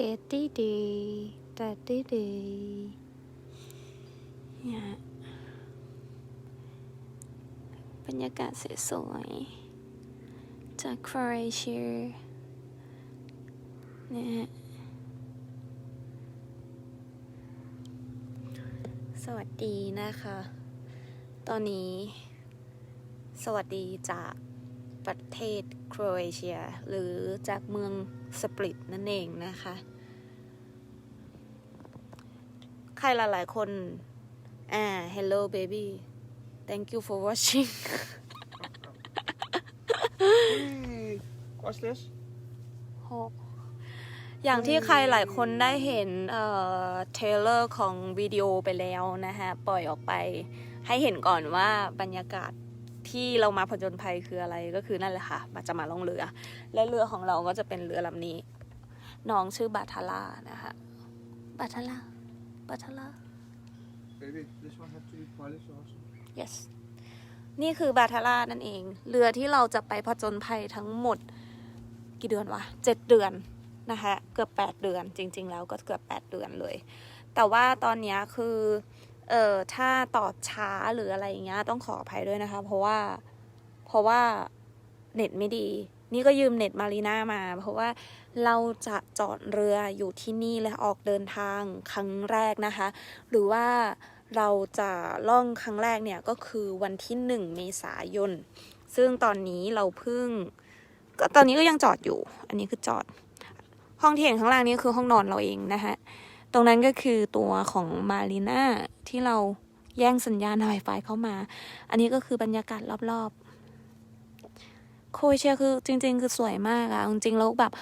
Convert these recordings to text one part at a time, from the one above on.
เดดดี้ดย์เดดดี้ดย์เนี่ยบรรยากาศสวยๆจากโครเอเชียเนะฮะสวัสดีนะคะ ตอนนี้ สวัสดีจากประเทศโครเอเชีย หรือจากเมือง สปริตนั่นเองนะคะ ใครหลายๆคนอ่า hello baby thank you for watching Hey, what's this? อย่างที่ใครหลายคนได้เห็นเอ่อเทเลอร์ของวิดีโอไปแล้วนะคะปล่อยออกไปให้เห็นก่อนว่าบรรยากาศ ที่เรามาผจญภัยคืออะไรก็คือนั่นแหละค่ะมาจะมาล่องเรือ และเรือของเราก็จะเป็นเรือลำนี้ น้องชื่อบาทาร่านะคะบาทาร่าบาทาร่า Baby, this one has to be polished also. yes นี่คือบาทาร่านั่นเอง เรือที่เราจะไปผจญภัยทั้งหมดกี่เดือนวะเจ็ดเดือนนะคะ เกือบแปดเดือนจริง ๆ แล้วก็เกือบแปดเดือนเลย แต่ว่าตอนเนี้ยคือ เออถ้าต่อช้าหรืออะไรอย่างเงี้ยต้องขออภัยด้วยนะคะ เพราะว่าเพราะว่าเน็ตไม่ดี นี่ก็ยืมเน็ตมารีน่ามา เพราะว่าเราจะจอดเรืออยู่ที่นี่และออกเดินทางครั้งแรกนะคะ หรือว่าเราจะล่องครั้งแรกเนี่ยก็คือวันที่หนึ่งเมษายน ซึ่งตอนนี้เราเพิ่งก็ตอนนี้ก็ยังจอดอยู่ อันนี้คือจอด ห้องที่เห็นข้างล่างนี้คือห้องนอนเราเองนะคะ ตรงนั้นก็คือตัวของมารีนาที่เราแย่งสัญญาณ Wi-Fi เข้ามา อันนี้ก็คือบรรยากาศรอบๆ โคเอเชียคือจริง ๆ คือสวยมากอะจริงๆแล้วแบบ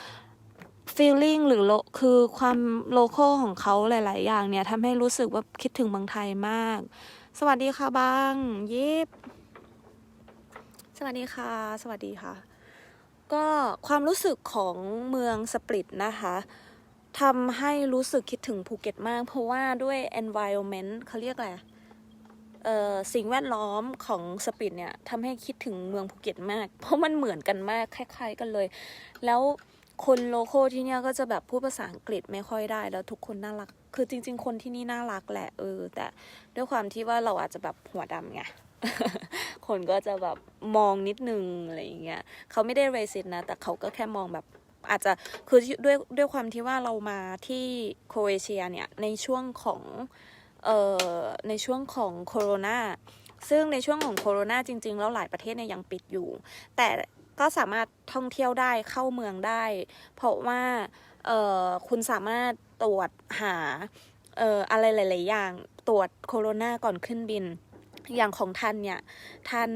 feeling หรือโลคือความโลโก้ของเขาหลาย ๆ อย่างเนี่ยทำให้รู้สึกว่าคิดถึงเมืองไทยมาก สวัสดีค่ะบางยิบสวัสดีค่ะ สวัสดีค่ะ ก็ความรู้สึกของเมืองสปริตนะคะ ทำให้รู้สึกคิดถึงภูเก็ตมาก เพราะว่าด้วย environment เขาเรียกอะไรเอ่อสิ่งแวดล้อมของสปริตเนี่ยทำให้คิดถึงเมืองภูเก็ตมาก เพราะมันเหมือนกันมากคล้าย ๆ กันเลย แล้วคนโลโก้ที่เนี่ยก็จะแบบพูดภาษาอังกฤษไม่ค่อยได้ แล้วทุกคนน่ารัก คือจริง ๆ คนที่นี่น่ารักแหละเออ แต่ด้วยความที่ว่าเราอาจจะแบบหัวดำไงคนก็จะแบบมองนิดนึงอะไรอย่างเงี้ยเขาไม่ได้เรสิตนะ แต่เขาก็แค่มองแบบ อาจจะคือด้วยด้วยความที่ว่าเรามาที่โครเอเชียเนี่ยในช่วงของเอ่อในช่วงของโคโรนาซึ่งในช่วงของโคโรนาจริง ๆ แล้วหลายประเทศเนี่ยยังปิดอยู่ แต่ก็สามารถท่องเที่ยวได้เข้าเมืองได้ เพราะว่าเอ่อคุณสามารถตรวจหาเอ่ออะไรหลาย ๆ อย่างตรวจโคโรนาก่อนขึ้นบิน อย่างของทันเนี่ยทัน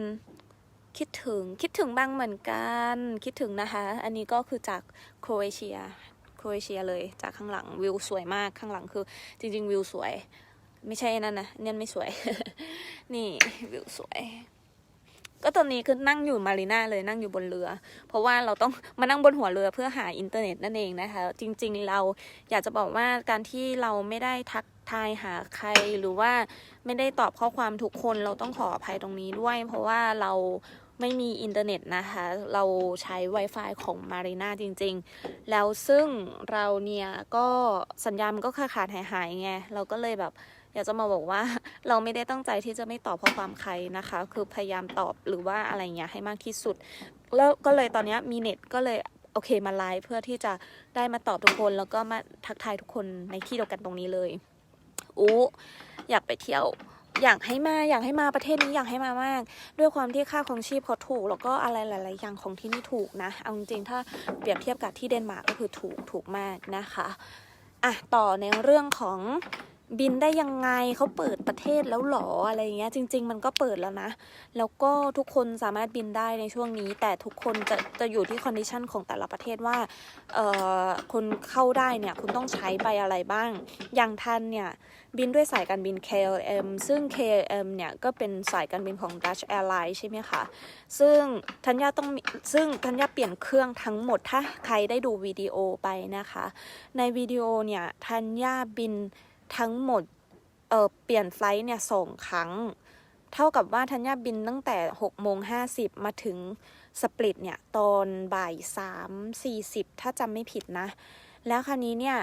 คิดถึงคิดถึงบ้างเหมือนกัน คิดถึงนะคะ อันนี้ก็คือจากโครเอเชียโครเอเชียเลยจากข้างหลังวิวสวยมากข้างหลังคือ จริง ๆ วิวสวย ไม่ใช่นั่นนะเนี่ยไม่สวย นี่วิวสวย ก็ตอนนี้คือนั่งอยู่มารีนาเลยนั่งอยู่บนเรือ เพราะว่าเราต้องมานั่งบนหัวเรือเพื่อหาอินเทอร์เน็ตนั่นเองนะคะ จริง ๆ เราอยากจะบอกว่าการที่เราไม่ได้ทักทายหาใครหรือว่าไม่ได้ตอบข้อความทุกคนเราต้องขออภัยตรงนี้ด้วย เพราะว่าเราไม่มีอินเทอร์เน็ตนะคะ เราใช้ Wi-Fi ของมารีนาจริง ๆ แล้วซึ่งเราเนี่ยก็สัญญาณมันก็ขาดหายหายๆไง เราก็เลยแบบ อยากจะมาบอกว่าเราไม่ได้ตั้งใจที่จะไม่ตอบข้อความใครนะคะ คือพยายามตอบหรือว่าอะไรเงี้ยให้มากที่สุด แล้วก็เลยตอนนี้มีเน็ตก็เลยโอเคมาไลฟ์เพื่อที่จะได้มาตอบทุกคน แล้วก็มาทักทายทุกคนในที่เดียวกันตรงนี้เลยอู้อยากไปเที่ยวอยากให้มาอยากให้มาประเทศนี้อยากให้มามาก ด้วยความที่ค่าของชีพเขาถูก แล้วก็อะไรหลาย ๆ อย่างของที่นี่ถูกนะเอาจริงๆถ้าเปรียบเทียบกับที่เดนมาร์กก็คือถูกถูกมากนะคะอะต่อในเรื่องของ บินได้ยังไงเขาเปิดประเทศแล้วหรออะไรเงี้ย จริง ๆ มันก็เปิดแล้วนะ แล้วก็ทุกคนสามารถบินได้ในช่วงนี้ แต่ทุกคนจะจะอยู่ที่คอนดิชันของแต่ละประเทศว่าเอ่อคนเข้าได้เนี่ยคุณต้องใช้ไปอะไรบ้าง อย่างทันเนี่ยบินด้วยสายการบิน KLM ซึ่ง KLM เนี่ยก็เป็นสายการบินของ Dutch Airlines ใช่ไหมคะซึ่งธัญญาต้องซึ่งธัญญาเปลี่ยนเครื่องทั้งหมดถ้าใครได้ดูวิดีโอไปนะคะ ในวิดีโอเนี่ยธัญญาบิน ทั้งหมดเออเปลี่ยนไฟล์เนี่ยสองครั้ง เท่ากับว่าธัญญาบินตั้งแต่6โมง50 มาถึงสปลิตเนี่ย ตอนบ่าย3 40 ถ้าจำไม่ผิดนะ แล้วคราวนี้เนี่ย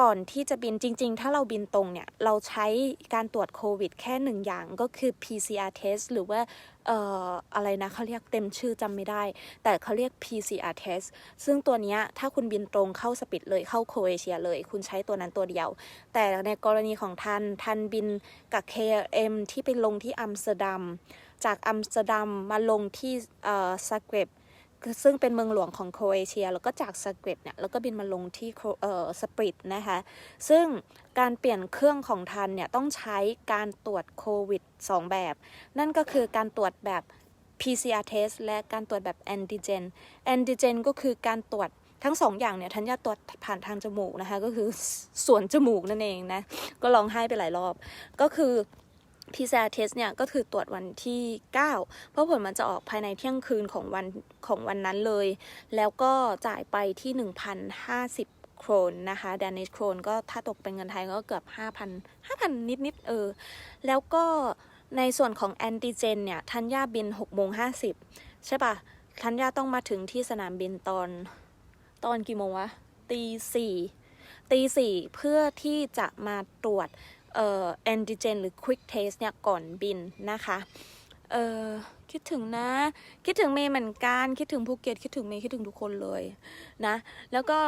ก่อนที่จะบินจริง ๆ ถ้าเราบินตรงเนี่ย เราใช้การตรวจโควิดแค่หนึ่งอย่างก็คือ PCR test หรือว่า เอ่ออะไรนะเขาเรียกเต็มชื่อจำไม่ได้ แต่เขาเรียก PCR test ซึ่งตัวนี้ถ้าคุณบินตรงเข้าสปิดเลยเข้าโครเอเชียเลย คุณใช้ตัวนั้นตัวเดียว แต่ในกรณีของท่านท่านบินกับ KLM ที่ไปลงที่อัมสเตอร์ดัมจากอัมสเตอร์ดัมมาลงที่เอ่อซักเกร็บ ซึ่งเป็นเมืองหลวงของโครเอเชีย แล้วก็จากสกร็บเนี่ยแล้วก็บินมาลงที่เอ่อสปริตนะคะ ซึ่งการเปลี่ยนเครื่องของทันเนี่ยต้องใช้การตรวจโควิด 2 แบบ นั่นก็คือการตรวจแบบ PCR test และการตรวจแบบแอนติเจนแอนติเจนก็คือการตรวจทั้งสองอย่างเนี่ยทันยาตรวจผ่านทางจมูกนะคะ ก็คือส่วนจมูกนั่นเองนะ ก็ร้องไห้ไปหลายรอบ ก็คือ PCR test เนี่ยก็คือตรวจวันที่ 9 เพราะผลมันจะออกภายในเที่ยงคืนของวันของวันนั้นเลย แล้วก็จ่ายไปที่ 1,050 โครนนะคะดานิชโครนก็ถ้าตกเป็นเงินไทยก็เกือบ 5,000 5,000 นิดๆเออ แล้วก็ในส่วนของแอนติเจนเนี่ยทันยาบิน6โมง50 ใช่ปะทันยาต้องมาถึงที่สนามบินตอนตอนกี่โมงวะตีสี่ตีสี่เพื่อที่จะมาตรวจ เอ่อแอนติเจนหรือ Quick Test เนี่ยก่อนบินนะคะเออคิดถึงนะ คิดถึงเมย์เหมือนกัน คิดถึงภูเก็ตคิดถึงเมย์คิดถึงทุกคนเลยนะ แล้วก็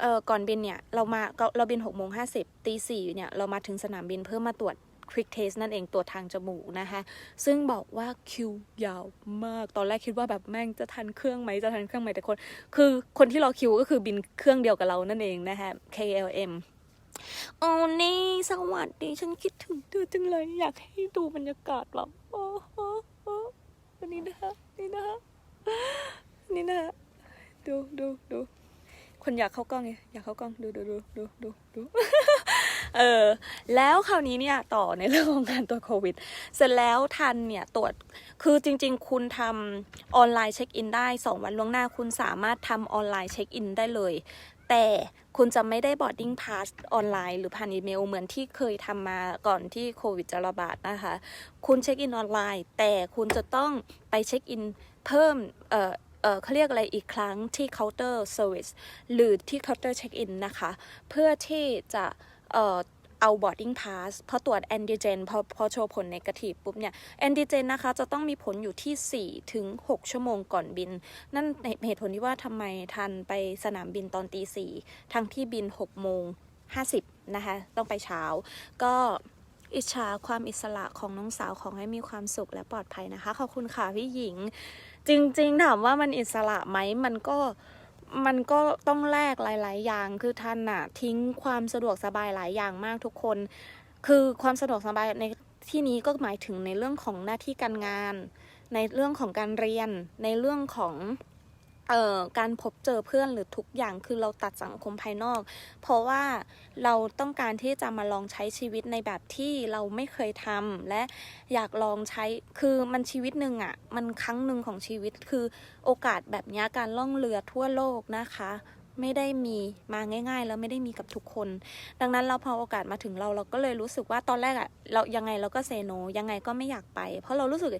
เออก่อนบินเนี่ย เรามาเราบิน6โมง50ตีสี่เนี่ย เรามาถึงสนามบินเพื่อมาตรวจ Quick Test นั่นเองตรวจทางจมูกนะคะ ซึ่งบอกว่าคิวยาวมาก ตอนแรกคิดว่าแบบแม่งจะทันเครื่องไหมจะทันเครื่องไหมแต่คน คือคนที่รอคิวก็คือบินเครื่องเดียวกับเรานั่นเองนะคะ KLM โอ้นี่สวัสดีฉันคิดถึงเธอจังเลย อยากให้ดูบรรยากาศแบบโอ้โหโอ้อันนี้นะคะนี่นะคะนี่นะคะดูดูดูคนอยากเข้ากล้องไงอยากเข้ากล้องดูดูดูดูดูดูเออแล้วคราวนี้เนี่ยต่อในเรื่องของการตรวจโควิด เสร็จแล้วทันเนี่ยตรวจคือจริง ๆ คุณทำออนไลน์เช็คอินได้ 2 วันล่วงหน้าคุณสามารถทำออนไลน์เช็คอินได้เลย แต่คุณจะไม่ได้บอดดิ้งพาสออนไลน์หรือผ่านอีเมลเหมือนที่เคยทำมาก่อนที่โควิดจะระบาดนะคะ คุณเช็คอินออนไลน์ แต่คุณจะต้องไปเช็คอินเพิ่มเอ่อเออเขาเรียกอะไรอีกครั้งที่เคาน์เตอร์เซอร์วิสหรือที่เคาน์เตอร์เช็คอินนะคะ เพื่อที่จะเอ่อ เอา boarding pass พอตรวจแอนติเจนพอพอโชว์ผลในกาทีปุ๊บเนี่ยแอนติเจนนะคะจะต้องมีผลอยู่ที่ 4 ถึง 6 ชั่วโมงก่อนบิน นั่นเหตุผลที่ว่าทำไมทันไปสนามบินตอนตีสี่ทั้งที่บิน 6 โมง 50 นะคะ ต้องไปเช้า ก็อิจฉาความอิสระของน้องสาวของให้มีความสุขและปลอดภัยนะคะ ขอบคุณค่ะพี่หญิง จริง ๆ ถามว่ามันอิสระไหมมันก็ มันก็ต้องแลกหลาย ๆ อย่าง คือท่านน่ะทิ้งความสะดวกสบายหลายอย่างมากทุกคน คือความสะดวกสบายในที่นี้ก็หมายถึงในเรื่องของหน้าที่การงาน ในเรื่องของการเรียน ในเรื่องของ การพบเจอเพื่อนหรือทุกอย่างคือเราตัดสังคมภายนอก เพราะว่าเราต้องการที่จะมาลองใช้ชีวิตในแบบที่เราไม่เคยทำและอยากลองใช้คือมันชีวิตหนึ่งอะ่ะ มันครั้งหนึ่งของชีวิตคือโอกาสแบบนี้การล่องเรือทั่วโลกนะคะไม่ได้มีมาง่าย ๆ แล้วไม่ได้มีกับทุกคน ดังนั้นเราพอโอกาสมาถึงเราเราก็เลยรู้สึกว่าตอนแรกอะเรายังไงเราก็เซโนยังไงก็ไม่อยากไป เพราะเรารู้สึก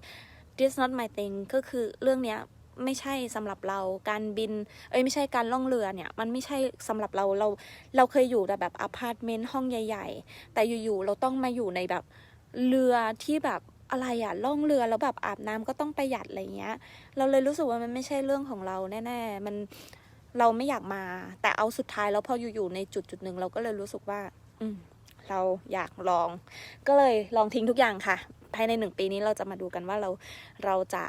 this not my thing ก็คือเรื่องเนี้ย ไม่ใช่สำหรับเราการบิน เอ้ยไม่ใช่การล่องเรือเนี่ย มันไม่ใช่สำหรับเราเรา เราเคยอยู่แต่แบบอพาร์ตเมนต์ห้องใหญ่ ๆ แต่อยู่ๆเราต้องมาอยู่ในแบบเรือที่แบบอะไรอะล่องเรือแล้วแบบอาบน้ำก็ต้องประหยัดอะไรเงี้ย เราเลยรู้สึกว่ามันไม่ใช่เรื่องของเราแน่ๆมันเราไม่อยากมา แต่เอาสุดท้ายแล้วพออยู่ๆในจุดจุดหนึ่งเราก็เลยรู้สึกว่า อืมเราอยากลอง ก็เลยลองทิ้งทุกอย่างค่ะ ภายในหนึ่งปีนี้เราจะมาดูกันว่าเราเราจะ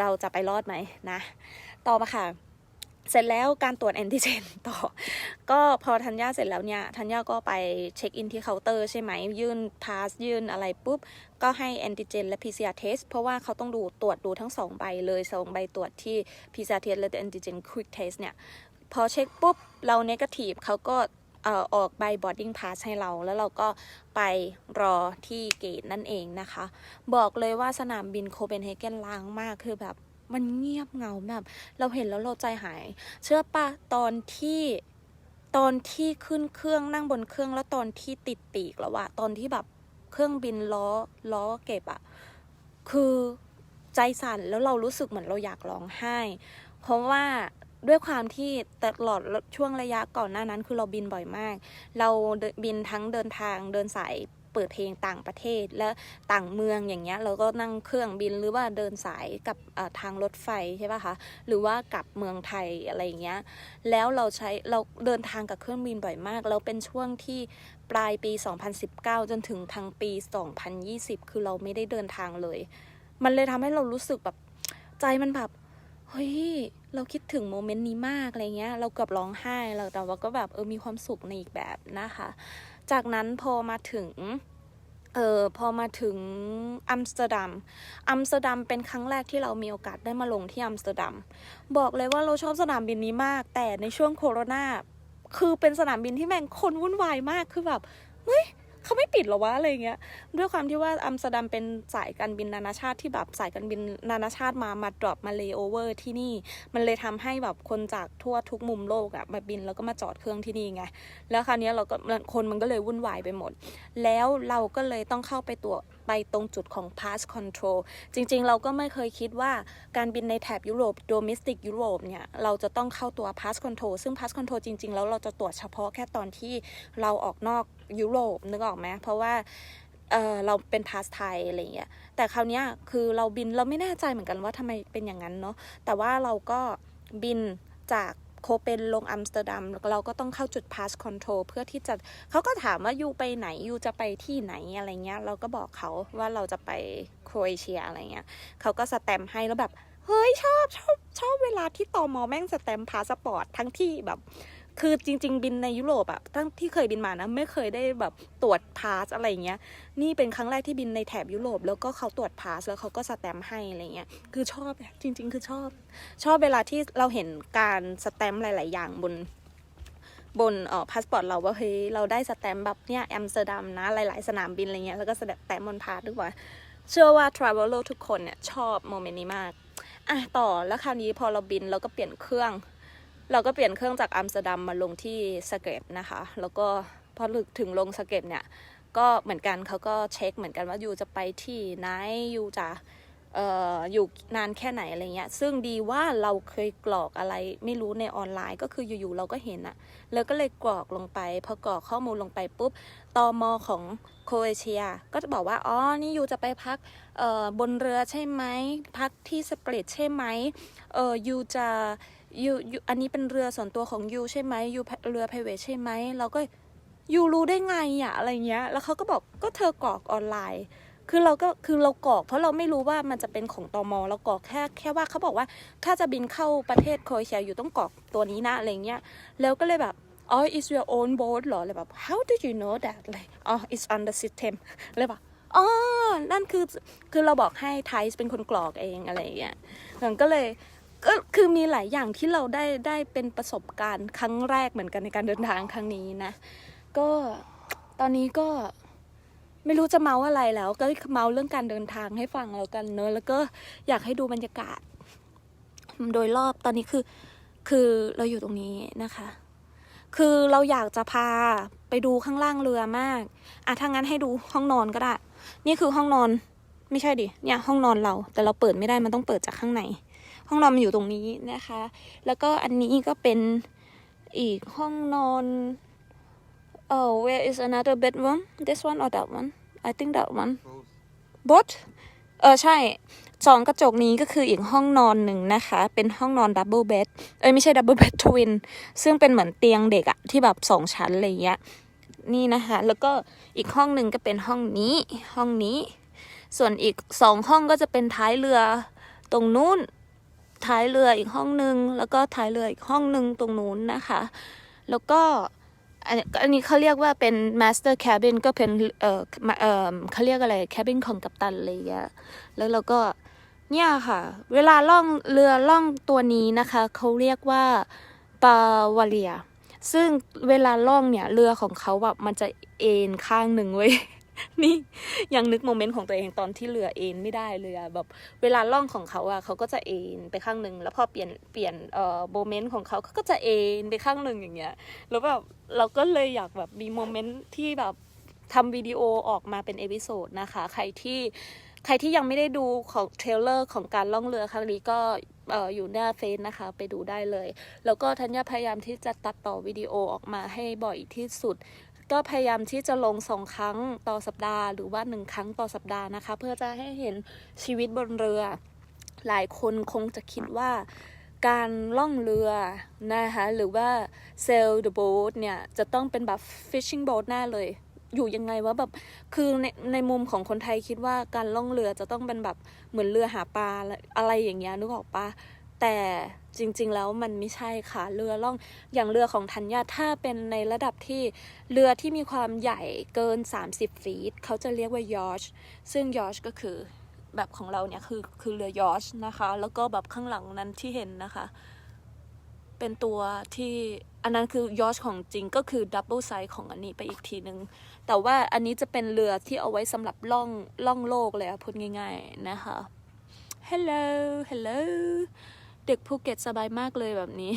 เราจะไปรอดไหมนะ ต่อมาค่ะ เสร็จแล้วการตรวจแอนติเจนต่อ ก็พอธัญญาเสร็จแล้วเนี่ยธัญญาก็ไปเช็คอินที่เคาน์เตอร์ใช่ไหม ยื่นพาสยื่นอะไรปุ๊บ ก็ให้แอนติเจนและ PCR test เพราะว่าเขาต้องดูตรวจดูทั้งสองใบเลยสองใบตรวจที่ PCR test และ antigen quick test เนี่ย พอเช็คปุ๊บ เราเนกาทีฟเขาก็ อ่อออกใบ boarding pass ให้เรา แล้วเราก็ไปรอที่เกตนั่นเองนะคะ บอกเลยว่าสนามบินโคเปนเฮเกนล้างมากคือแบบมันเงียบเงาแบบ เราเห็นแล้วเราใจหาย เชื่อปะตอนที่ตอนที่ขึ้นเครื่องนั่งบนเครื่องแล้วตอนที่ติดปีกแล้วอะตอนที่แบบเครื่องบินล้อล้อเก็บอะคือใจสั่นแล้วเรารู้สึกเหมือนเราอยากร้องไห้ เพราะว่า ด้วยความที่ตลอดช่วงระยะก่อนหน้านั้น คือเราบินบ่อยมาก เราบินทั้งเดินทางเดินสายเปิดเพลงต่างประเทศและต่างเมืองอย่างเงี้ยเราก็นั่งเครื่องบินหรือว่าเดินสายกับทางรถไฟใช่ป่ะคะหรือว่ากลับเมืองไทยอะไรอย่างเงี้ยแล้วเราใช้เราเดินทางกับเครื่องบินบ่อยมาก แล้วเป็นช่วงที่ปลายปี 2019 จนถึงทางปี 2020 คือเราไม่ได้เดินทางเลย มันเลยทำให้เรารู้สึกแบบใจมันแบบ เฮ้ยเราคิดถึงโมเมนต์นี้มากอะไรเงี้ย เราเกือบร้องไห้เราแต่ว่าก็แบบเออมีความสุขในอีกแบบนะคะ จากนั้นพอมาถึงเออพอมาถึงอัมสเตอร์ดัม อัมสเตอร์ดัมเป็นครั้งแรกที่เรามีโอกาสได้มาลงที่อัมสเตอร์ดัม บอกเลยว่าเราชอบสนามบินนี้มาก แต่ในช่วงโควิดคือเป็นสนามบินที่แม่งคนวุ่นวายมากคือแบบเฮ้ย เขาไม่ปิดหรอวะอะไรเงี้ยด้วยความที่ว่าอัมสเตอร์ดัมเป็นสายการบินนานาชาติที่แบบสายการบินนานาชาติมามาดรอปมาเลโอเวอร์ที่นี่ มันเลยทำให้แบบคนจากทั่วทุกมุมโลกอะมาบินแล้วก็มาจอดเครื่องที่นี่ไงแล้วคราวนี้เราก็คนมันก็เลยวุ่นวายไปหมด แล้วเราก็เลยต้องเข้าไปตัวไปตรงจุดของ pass control จริงๆ เราก็ไม่เคยคิดว่าการบินในแถบยุโรป domestic ยุโรปเนี่ย เราจะต้องเข้าตัว pass control ซึ่ง pass control จริง ๆ แล้วเราจะตรวจเฉพาะแค่ตอนที่เราออกนอกยุโรปนึกออกไหมเพราะว่าเออเราเป็นพาสไทยอะไรเงี้ย แต่คราวเนี้ยคือเราบินเราไม่แน่ใจเหมือนกันว่าทำไมเป็นอย่างนั้นเนาะ แต่ว่าเราก็บินจาก โคเปนลงอัมสเตอร์ดัมเราก็ต้องเข้าจุดพาสคอนโทรเพื่อที่จะเขาก็ถามว่ายูไปไหนยูจะไปที่ไหนอะไรเงี้ย เราก็บอกเขาว่าเราจะไปโครเอเชียอะไรเงี้ยเขาก็สแตมให้แล้วแบบ เฮ้ยชอบชอบชอบเวลาที่ตอมอแม่งสแตมพาสปอร์ตทั้งที่แบบ คือจริง ๆ บินในยุโรปอะตั้งที่เคยบินมานะ ไม่เคยได้แบบตรวจพาสอะไรเงี้ย นี่เป็นครั้งแรกที่บินในแถบยุโรป แล้วก็เขาตรวจพาสแล้วเขาก็สแตมป์ให้อะไรเงี้ย คือชอบจริง ๆ คือชอบ ชอบเวลาที่เราเห็นการสแตมป์หลาย ๆ อย่างบนบนเอ่อพาสปอร์ตเราว่าเฮ้ยเราได้สแตมป์แบบเนี่ยแอมสเตอร์ดัมนะหลาย ๆ สนามบินอะไรเงี้ยแล้วก็สแตมป์บนพาสด้วยว่าเชื่อว่า traveler ทุกคนเนี่ยชอบโมเมนต์นี้มากอะต่อแล้วคราวนี้พอเราบินเราก็เปลี่ยนเครื่อง เราก็เปลี่ยนเครื่องจากอัมสเตอร์ดัมมาลงที่สเกตนะคะ แล้วก็พอถึงลงสเกตเนี่ย ก็เหมือนกันเขาก็เช็คเหมือนกันว่ายูจะไปที่ไหนยูจะเอ่ออยู่นานแค่ไหนอะไรเงี้ย ซึ่งดีว่าเราเคยกรอกอะไรไม่รู้ในออนไลน์ ก็คืออยู่ๆเราก็เห็นอะแล้วก็เลยกรอกลงไป พอกรอกข้อมูลลงไปปุ๊บ ตอมอของโครเอเชีย ก็จะบอกว่า อ๋อ นี่ยูจะไปพักเอ่อบนเรือใช่ไหม พักที่สเปรดใช่ไหมเออยูจะ ยูยูอันนี้เป็นเรือส่วนตัวของยูใช่ไหมยูเรือ private ใช่ไหมเราก็ยูรู้ได้ไงอะอะไรเงี้ย แล้วเขาก็บอกก็เธอกรอกออนไลน์ คือเราก็คือเรากรอกเพราะเราไม่รู้ว่ามันจะเป็นของตอมเรากรอกแค่แค่ว่าเขาบอกว่าถ้าจะบินเข้าประเทศโครเอเชียอยู่ต้องกรอกตัวนี้นะอะไรเงี้ยแล้วก็เลยแบบอ๋อ is your own boat หรอเลยแบบ how did you know that เลยอ๋อ is on the system เลยแบบอ๋อ นั่นคือ คือเราบอกให้ไทส์เป็นคนกรอกเองอะไรอย่างเงี้ยมันก็เลย ก็คือมีหลายอย่างที่เราได้ได้เป็นประสบการณ์ครั้งแรกเหมือนกันในการเดินทางครั้งนี้นะ ก็ตอนนี้ก็ไม่รู้จะเมาอะไรแล้ว ก็เมาเรื่องการเดินทางให้ฟังแล้วกันเนอะแล้วก็อยากให้ดูบรรยากาศ โดยรอบตอนนี้คือคือเราอยู่ตรงนี้นะคะ คือเราอยากจะพาไปดูข้างล่างเรือมากอะถ้างั้นให้ดูห้องนอนก็ได้ นี่คือห้องนอนไม่ใช่ดิเนี่ยห้องนอนเรา แต่เราเปิดไม่ได้มันต้องเปิดจากข้างใน ห้องนอนมันอยู่ตรงนี้นะคะ แล้วก็อันนี้ก็เป็นอีกห้องนอน Oh, where is another bedroom? This one or that one? I think that one. both เออใช่สองกระจกนี้ก็คืออีกห้องนอนหนึ่งนะคะ เป็นห้องนอนดับเบิลเบดเอ้ยไม่ใช่ดับเบิลเบดทวินซึ่งเป็นเหมือนเตียงเด็กอะที่แบบสองชั้นอะไรเงี้ยนี่นะคะ แล้วก็อีกห้องหนึ่งก็เป็นห้องนี้ห้องนี้ ส่วนอีกสองห้องก็จะเป็นท้ายเรือตรงนู้น ท้ายเรืออีกห้องหนึ่งแล้วก็ท้ายเรืออีกห้องหนึ่งตรงนู้นนะคะ แล้วก็อันนี้เขาเรียกว่าเป็น master cabin ก็เป็นเออเออเขาเรียกอะไร cabin ของกัปตันอะไรอย่างเงี้ยแล้วเราก็เนี่ยค่ะ เวลาล่องเรือล่องตัวนี้นะคะเขาเรียกว่าปาวาเลีย ซึ่งเวลาล่องเนี่ยเรือของเขาแบบมันจะเอ็นข้างหนึ่งเว้ย นี่ยังนึกโมเมนต์ของตัวเองตอนที่เรือเอ็นไม่ได้เลยอะแบบเวลาล่องของเขาอะเขาก็จะเอ็นไปข้างหนึ่งแล้วพอเปลี่ยนเปลี่ยนเอ่อโมเมนต์ของเขาเขาก็จะเอ็นไปข้างหนึ่งอย่างเงี้ยแล้วแบบเราก็เลยอยากแบบมีโมเมนต์ที่แบบทำวิดีโอออกมาเป็นเอพิโซดนะคะ ใครที่ใครที่ยังไม่ได้ดูของเทรลเลอร์ของการล่องเรือครั้งนี้ก็อออยู่หน้าเฟซนะคะ ไปดูได้เลย แล้วก็ธัญญาพยายามที่จะตัดต่อวิดีโอออกมาให้บ่อยที่สุด ก็พยายามที่จะลงสองครั้งต่อสัปดาห์ หรือว่าหนึ่งครั้งต่อสัปดาห์นะคะ เพื่อจะให้เห็นชีวิตบนเรือ หลายคนคงจะคิดว่าการล่องเรือนะคะหรือว่า sail the boat เนี่ย จะต้องเป็นแบบ fishing boat แน่เลย อยู่ยังไงว่าแบบคือในในมุมของคนไทยคิดว่าการล่องเรือจะต้องเป็นแบบเหมือนเรือหาปลาอะไรอย่างเงี้ยนึกออกปะ แต่จริงๆ แล้วมันไม่ใช่ค่ะเรือล่องอย่างเรือของธัญญาถ้าเป็นในระดับที่เรือที่มีความใหญ่เกิน 30 ฟีตเขาจะเรียกว่ายอชซึ่งยอชก็คือแบบของเราเนี่ยคือคือเรือยอชนะคะ แล้วก็แบบข้างหลังนั้นที่เห็นนะคะ เป็นตัวที่อันนั้นคือยอชของจริงก็คือดับเบิลไซส์ของอันนี้ไปอีกทีนึง แต่ว่าอันนี้จะเป็นเรือที่เอาไว้สำหรับล่องล่องโลกเลยอะพูดง่าย ๆนะคะ Hello Hello เด็กภูเก็ตสบายมากเลยแบบนี้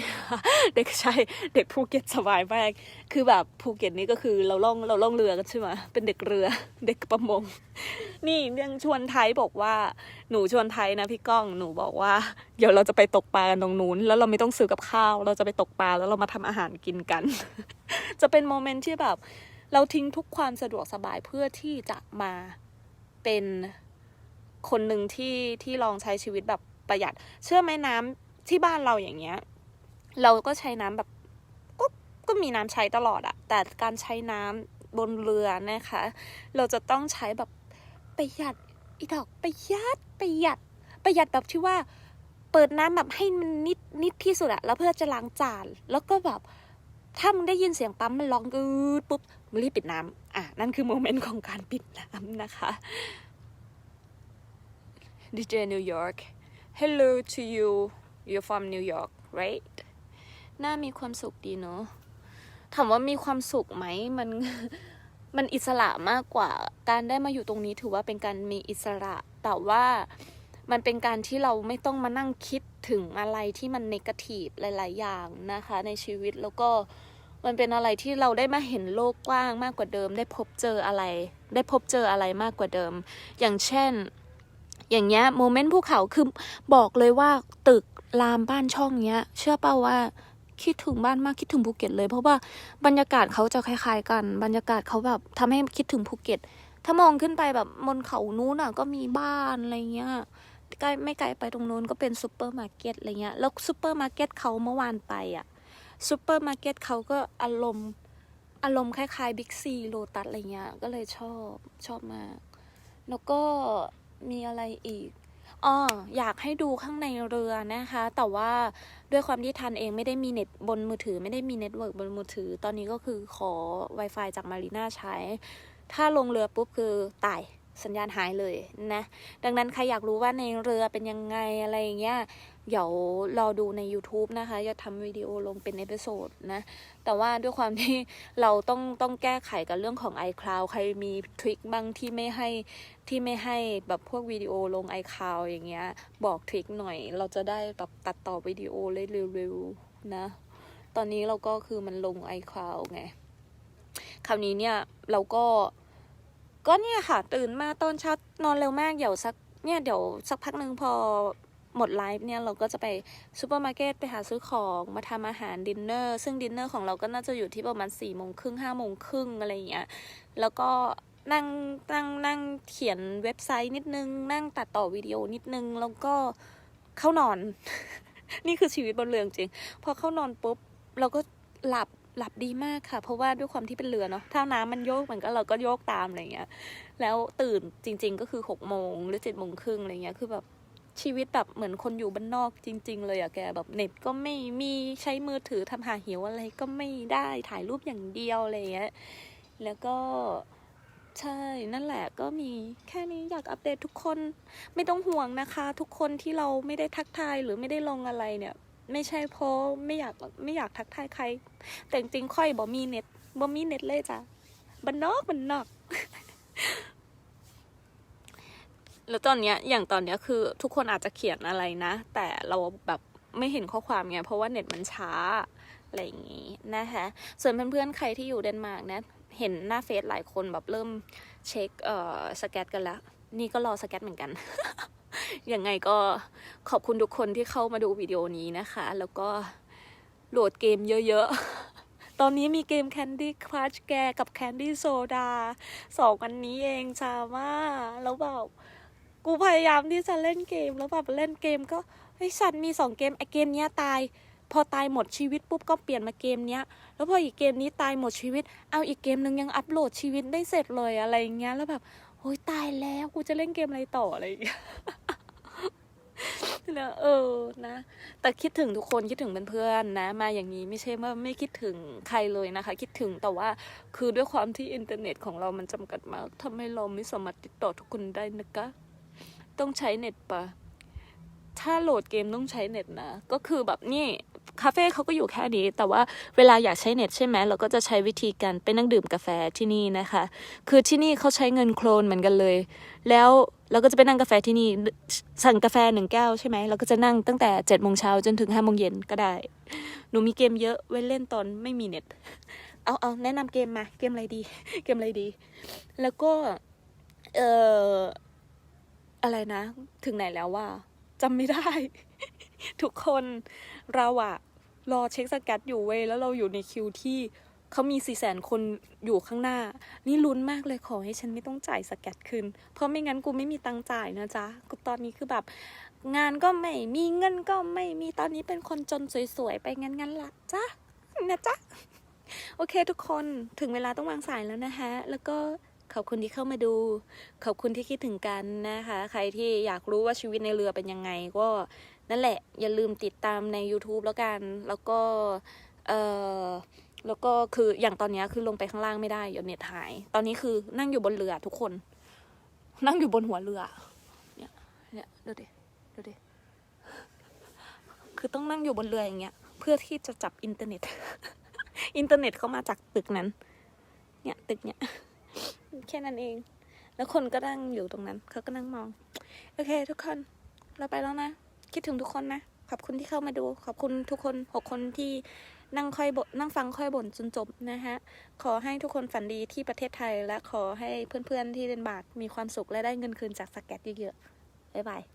เด็กใช่เด็กภูเก็ตสบายมาก คือแบบภูเก็ตนี่ก็คือเราล่องเราล่องเรือกันใช่ไหมเป็นเด็กเรือเด็กประมง นี่ยังชวนไทยบอกว่าหนูชวนไทยนะพี่ก้องหนูบอกว่า เดี๋ยวเราจะไปตกปลากันตรงนู้น แล้วเราไม่ต้องซื้อกับข้าว เราจะไปตกปลาแล้วเรามาทำอาหารกินกัน จะเป็นโมเมนต์ที่แบบ เราทิ้งทุกความสะดวกสบายเพื่อที่จะมาเป็นคนหนึ่งที่ที่ลองใช้ชีวิตแบบ ประหยัด เชื่อไหมน้ำที่บ้านเราอย่างเงี้ย เราก็ใช้น้ำแบบก็ก็มีน้ำใช้ตลอดอะแต่การใช้น้ำบนเรือนะคะ เราจะต้องใช้แบบประหยัดอีดอกประหยัดประหยัดประหยัดแบบที่ว่าเปิดน้ำแบบให้มันนิดนิดที่สุดอะแล้วเพื่อจะล้างจานแล้วก็แบบถ้ามึงได้ยินเสียงปั๊มมันร้องกึดปุ๊บมึงรีบปิดน้ำอะนั่นคือโมเมนต์ของการปิดน้ำนะคะ DJ New York Hello to you you're from New York right น่ามีความสุขดีเนาะถามว่ามีความสุขไหมมันมันอิสระมากกว่า การได้มาอยู่ตรงนี้ถือว่าเป็นการมีอิสระ แต่ว่ามันเป็นการที่เราไม่ต้องมานั่งคิดถึงอะไรที่มันเนกาทีฟหลาย ๆ อย่างนะคะ ในชีวิตแล้วก็มันเป็นอะไรที่เราได้มาเห็นโลกกว้างมากกว่าเดิม ได้พบเจออะไร ได้พบเจออะไรมากกว่าเดิม อย่างเช่น อย่างเงี้ยโมเมนต์ภูเขาคือบอกเลยว่าตึกรามบ้านช่องเนี้ย เชื่อเป่าว่าคิดถึงบ้านมากคิดถึงภูเก็ตเลย เพราะว่าบรรยากาศเขาจะคล้าย ๆ กัน บรรยากาศเขาแบบทำให้คิดถึงภูเก็ต ถ้ามองขึ้นไปแบบบนเขานู้นอะ ก็มีบ้านอะไรเงี้ยใกล้ไม่ไกลไปตรงนู้นก็เป็นซูเปอร์มาร์เก็ตอะไรเงี้ยแล้วซูเปอร์มาร์เก็ตเขาเมื่อวานไปอะซูเปอร์มาร์เก็ตเขาก็อารมณ์อารมณ์คล้ายๆบิ๊กซีโลตัสอะไรเงี้ยก็เลยชอบชอบมาก แล้วก็ มีอะไรอีกอ๋ออยากให้ดูข้างในเรือนะคะ แต่ว่าด้วยความที่ทันเองไม่ได้มีเน็ตบนมือถือ ไม่ได้มีเน็ตเวิร์กบนมือถือ ตอนนี้ก็คือขอ Wi-Fi จากมารีน่าใช้ ถ้าลงเรือปุ๊บคือตายสัญญาณหายเลยนะ ดังนั้นใครอยากรู้ว่าในเรือเป็นยังไงอะไรอย่างเงี้ย เดี๋ยวรอดูใน YouTube นะคะ จะทำวิดีโอลงเป็นเอพิโซดนะ แต่ว่าด้วยความที่เราต้องต้องแก้ไขกับเรื่องของ iCloud ใครมีทริคบ้างที่ไม่ให้ที่ไม่ให้แบบพวกวิดีโอลง iCloud อย่างเงี้ย บอกทริคหน่อย เราจะได้แบบตัดต่อวิดีโอเลยเร็วๆนะ ตอนนี้เราก็คือมันลง iCloud ไง คราวนี้เนี่ยเราก็ก็เนี่ยค่ะ ตื่นมาตอนเช้านอนเร็วมากเดี๋ยวสักเนี่ยเดี๋ยวสักพักหนึ่งพอ หมดไลฟ์เนี่ยเราก็จะไปซูเปอร์มาร์เก็ตไปหาซื้อของมาทำอาหารดินเนอร์ซึ่งดินเนอร์ของเราก็น่าจะอยู่ที่ประมาณสี่โมงครึ่งห้าโมงครึ่งอะไรอย่างเงี้ยแล้วก็นั่งนั่งนั่งเขียนเว็บไซต์นิดนึง นั่งตัดต่อวิดีโอนิดนึง แล้วก็เข้านอน นี่คือชีวิตบนเรือจริง พอเข้านอนปุ๊บ เราก็หลับหลับดีมากค่ะ เพราะว่าด้วยความที่เป็นเรือเนาะถ้าน้ำมันโยกมันก็เราก็โยกตามอะไรเงี้ย แล้วตื่นจริง ๆ ก็คือหกโมงหรือเจ็ดโมงครึ่งอะไรเงี้ยคือแบบ ชีวิตแบบเหมือนคนอยู่บ้านนอกจริง ๆ เลยอะแกแบบเน็ตก็ไม่มีใช้มือถือทำหาหิวอะไรก็ไม่ได้ถ่ายรูปอย่างเดียวอะไรเงี้ยแล้วก็ใช่ นั่นแหละก็มีแค่นี้อยากอัปเดตทุกคนไม่ต้องห่วงนะคะ ทุกคนที่เราไม่ได้ทักทายหรือไม่ได้ลงอะไรเนี่ย ไม่ใช่เพราะไม่อยากไม่อยากทักทายใคร แต่จริงๆค่อยบ่มีเน็ตบ่มีเน็ตเลยจ้ะบันนอกบันนอก แล้วตอนเนี้ยอย่างตอนเนี้ยคือทุกคนอาจจะเขียนอะไรนะ แต่เราแบบไม่เห็นข้อความไงเพราะว่าเน็ตมันช้าอะไรอย่างงี้นะคะส่วนเพื่อนๆใครที่อยู่เดนมาร์กนะเห็นหน้าเฟซหลายคนแบบเริ่มเช็คเอ่อสแกตกันแล้ว นี่ก็รอสแกตเหมือนกันยังไงก็ขอบคุณทุกคนที่เข้ามาดูวิดีโอนี้นะคะ แล้วก็โหลดเกมเยอะๆ ตอนนี้มีเกม Candy Crush แกกับ Candy Soda สองอันนี้เองจ้าว่าแล้วแบบ กูพยายามที่จะเล่นเกมแล้วแบบเล่นเกมก็เฮ้ยฉันมีสองเกมไอเกมเนี้ยตาย พอตายหมดชีวิตปุ๊บก็เปลี่ยนมาเกมเนี้ย แล้วพออีกเกมนี้ตายหมดชีวิต เอาอีกเกมนึงยังอัปโหลดชีวิตได้เสร็จเลยอะไรอย่างเงี้ยแล้วแบบโอ้ยตายแล้วกูจะเล่นเกมอะไรต่ออะไรอย่างเงี้ยนะเออนะ แต่คิดถึงทุกคนคิดถึงเพื่อนๆนะ มาอย่างนี้ไม่ใช่ว่าไม่คิดถึงใครเลยนะคะ คิดถึงแต่ว่าคือด้วยความที่อินเทอร์เน็ตของเรามันจำกัดมากทำให้เราไม่สามารถติดต่อทุกคนได้นะคะ ต้องใช้เน็ตปะถ้าโหลดเกมต้องใช้เน็ตนะ ก็คือแบบนี่คาเฟ่เขาก็อยู่แค่นี้ แต่ว่าเวลาอยากใช้เน็ตใช่ไหมเราก็จะใช้วิธีการไปนั่งดื่มกาแฟที่นี่นะคะ คือที่นี่เขาใช้เงินโคลนเหมือนกันเลย แล้วเราก็จะไปนั่งกาแฟที่นี่สั่งกาแฟหนึ่งแก้วใช่ไหมเราก็จะนั่งตั้งแต่เจ็ดโมงเช้าจนถึงห้าโมงเย็นก็ได้ หนูมีเกมเยอะไว้เล่นตอนไม่มีเน็ต เอาเอาแนะนำเกมมา เกมอะไรดี เกมอะไรดี แล้วก็ เอ่อ อะไรนะ ถึงไหนแล้วว่าจำไม่ได้ ทุกคนเราอะรอเช็คสแกตอยู่เว้ยแล้วเราอยู่ในคิวที่เขามีสี่แสนคนอยู่ข้างหน้า นี่ลุ้นมากเลยขอให้ฉันไม่ต้องจ่ายสแกตคืนเพราะไม่งั้นกูไม่มีตังค์จ่ายนะจ๊ะกูตอนนี้คือแบบ งานก็ไม่มีเงินก็ไม่มีตอนนี้เป็นคนจนสวยๆไปงั้นๆละจ้ะนะจ๊ะ โอเคทุกคนถึงเวลาต้องวางสายแล้วนะคะแล้วก็ ขอบคุณที่เข้ามาดู ขอบคุณที่คิดถึงกันนะคะ ใครที่อยากรู้ว่าชีวิตในเรือเป็นยังไง ก็นั่นแหละ อย่าลืมติดตามใน YouTube แล้วกัน แล้วก็เออแล้วก็คืออย่างตอนนี้คือลงไปข้างล่างไม่ได้เดี๋ยวเน็ตหาย ตอนนี้คือนั่งอยู่บนเรือทุกคน นั่งอยู่บนหัวเรือ เนี่ยเนี่ยดูดิดูดิคือต้องนั่งอยู่บนเรืออย่างเงี้ย เพื่อที่จะจับอินเทอร์เน็ต อินเทอร์เน็ตเข้ามาจากตึกนั้น เนี่ยตึกเนี่ย แค่นั้นเอง แล้วคนก็นั่งอยู่ตรงนั้น เขาก็นั่งมอง โอเค ทุกคน เราไปแล้วนะ คิดถึงทุกคนนะ ขอบคุณที่เข้ามาดู ขอบคุณทุกคนหกคนที่นั่งค่อยบนนั่งฟังค่อยบ่นจนจบนะฮะ ขอให้ทุกคนฝันดีที่ประเทศไทย และขอให้เพื่อนๆที่เดนบาร์กมีความสุขและได้เงินคืนจากสแกตเยอะๆ บ๊ายบาย